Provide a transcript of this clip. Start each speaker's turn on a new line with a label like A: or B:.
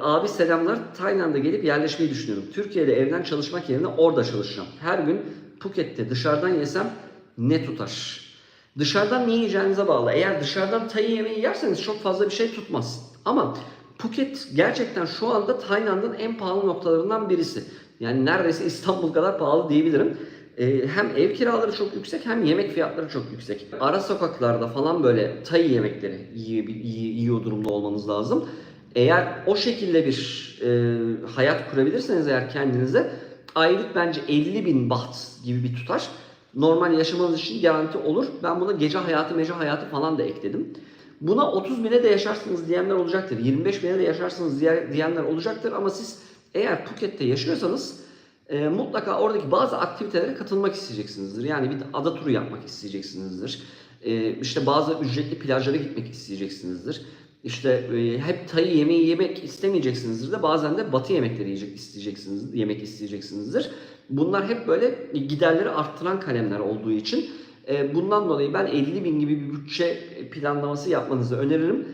A: Abi selamlar. Tayland'a gelip yerleşmeyi düşünüyorum. Türkiye'de evden çalışmak yerine orada çalışacağım. Her gün Phuket'te dışarıdan yesem ne tutar? Dışarıdan ne yiyeceğinize bağlı. Eğer dışarıdan Tay yemeği yerseniz çok fazla bir şey tutmaz. Ama Phuket gerçekten şu anda Tayland'ın en pahalı noktalarından birisi. Yani neredeyse İstanbul kadar pahalı diyebilirim. Ee, hem ev kiraları çok yüksek hem yemek fiyatları çok yüksek. Ara sokaklarda falan böyle Tay yemekleri yiyor durumda olmanız lazım. Eğer o şekilde bir e, hayat kurabilirseniz eğer kendinize aylık bence 50 bin baht gibi bir tutar. Normal yaşamanız için garanti olur. Ben buna gece hayatı, mece hayatı falan da ekledim. Buna 30 bine de yaşarsınız diyenler olacaktır. 25 bine de yaşarsınız diye- diyenler olacaktır. Ama siz eğer Phuket'te yaşıyorsanız e, mutlaka oradaki bazı aktivitelere katılmak isteyeceksinizdir. Yani bir ada turu yapmak isteyeceksinizdir. E, işte bazı ücretli plajlara gitmek isteyeceksinizdir. İşte e, hep Tay yemeği yemek istemeyeceksinizdir de bazen de batı yemekleri yiyecek isteyeceksiniz, yemek isteyeceksinizdir. Bunlar hep böyle giderleri arttıran kalemler olduğu için e, bundan dolayı ben 50 bin gibi bir bütçe planlaması yapmanızı öneririm.